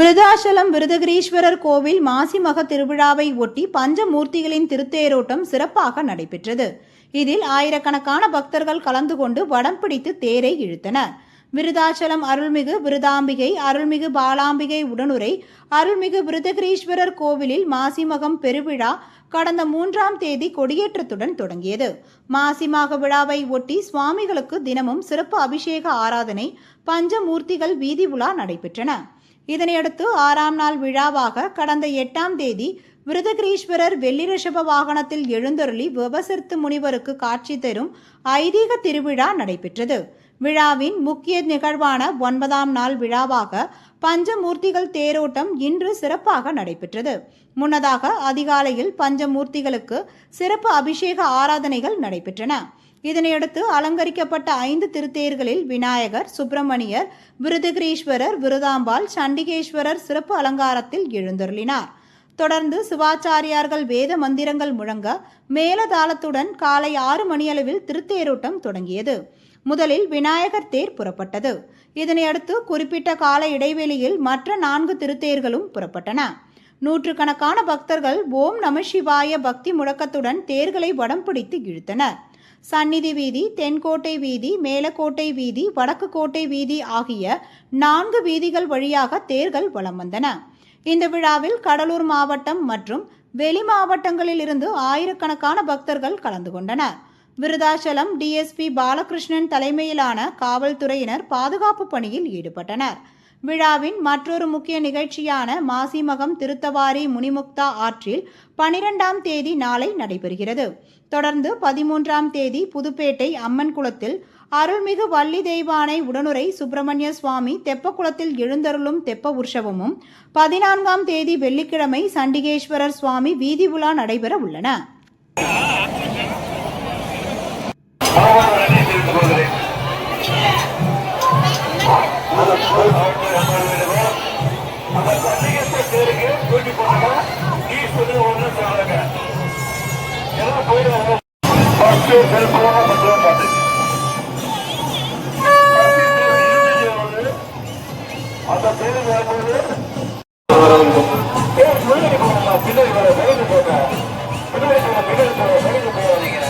விருதாச்சலம் விருதகிரீஸ்வரர் கோவில் மாசிமக திருவிழாவை ஒட்டி பஞ்சமூர்த்திகளின் திருத்தேரோட்டம் சிறப்பாக நடைபெற்றது. இதில் ஆயிரக்கணக்கான பக்தர்கள் கலந்து கொண்டு வடம் பிடித்து தேரை இழுத்தனர். விருதாச்சலம் அருள்மிகு விருதாம்பிகை அருள்மிகு பாலாம்பிகை உடனுரை அருள்மிகு விருதகிரீஸ்வரர் கோவிலில் மாசிமகம் பெருவிழா கடந்த மூன்றாம் தேதி கொடியேற்றத்துடன் தொடங்கியது. மாசிமாக விழாவை ஒட்டி சுவாமிகளுக்கு தினமும் சிறப்பு அபிஷேக ஆராதனை பஞ்சமூர்த்திகள் வீதி உலா நடைபெற்றன. இதனையடுத்து ஆறாம் நாள் விழாவாக கடந்த எட்டாம் தேதி விருதகிரீஸ்வரர் வெள்ளி ரிஷப வாகனத்தில் எழுந்தருளி விபசர்த்து முனிவருக்கு காட்சி தரும் ஐதீக திருவிழா நடைபெற்றது. விழாவின் முக்கிய நிகழ்வான ஒன்பதாம் நாள் விழாவாக பஞ்சமூர்த்திகள் தேரோட்டம் இன்று சிறப்பாக நடைபெற்றது. முன்னதாக அதிகாலையில் பஞ்சமூர்த்திகளுக்கு சிறப்பு அபிஷேக ஆராதனைகள் நடைபெற்றன. இதனையடுத்து அலங்கரிக்கப்பட்ட ஐந்து திருத்தேர்களில் விநாயகர் சுப்பிரமணியர் விருதுகிரீஸ்வரர் விருதாம்பாள் சண்டிகேஸ்வரர் சிறப்பு அலங்காரத்தில் எழுந்தருளினார். தொடர்ந்து சிவாச்சாரியார்கள் வேத மந்திரங்கள் முழங்க மேலதாளத்துடன் காலை ஆறு மணியளவில் திருத்தேரோட்டம் தொடங்கியது. முதலில் விநாயகர் தேர் புறப்பட்டது. இதனையடுத்து குறிப்பிட்ட கால இடைவெளியில் மற்ற நான்கு திருத்தேர்களும் புறப்பட்டன. நூற்றுக்கணக்கான பக்தர்கள் ஓம் நம சிவாய பக்தி முழக்கத்துடன் தேர்களை வடம் பிடித்து இழுத்தனர். சந்நிதி வீதி தென்கோட்டை வீதி மேலக்கோட்டை வீதி வடக்கு கோட்டை வீதி ஆகிய நான்கு வீதிகள் வழியாக தேர்கள் வலம் வந்தன. இந்த விழாவில் கடலூர் மாவட்டம் மற்றும் வெளி மாவட்டங்களில் இருந்து ஆயிரக்கணக்கான பக்தர்கள் கலந்து கொண்டனர். விருதாச்சலம் டிஎஸ்பி பாலகிருஷ்ணன் தலைமையிலான காவல்துறையினர் பாதுகாப்பு பணியில் ஈடுபட்டனர். விழாவின் மற்றொரு முக்கிய நிகழ்ச்சியான மாசிமகம் திருத்தவாரி முனிமுக்தா ஆற்றில் பனிரெண்டாம் தேதி நாளை நடைபெறுகிறது. தொடர்ந்து பதிமூன்றாம் தேதி புதுப்பேட்டை அம்மன் குளத்தில் அருள்மிகு வள்ளி தெய்வானை உடனுரை சுப்பிரமணிய சுவாமி தெப்பக்குளத்தில் எழுந்தருளும் தெப்ப உற்சவமும் பதினான்காம் தேதி வெள்ளிக்கிழமை சண்டிகேஸ்வரர் சுவாமி வீதி உலா நடைபெற உள்ளன. அந்த பண்டிகை பேருக்கு கூட்டி போனாங்க நீ சொல்லி ஒண்ணு சொன்னாங்க எல்லாம் போயிடுவாங்க ஃபர்ஸ்ட் செல்போன பத்திரம் பார்த்து அந்த பேரு வரும்போது ஏய், முன்னாடி பின்னாடி வர வேலைக்கு போங்க பின்னாடி போங்க பின்னாடி போகாதீங்க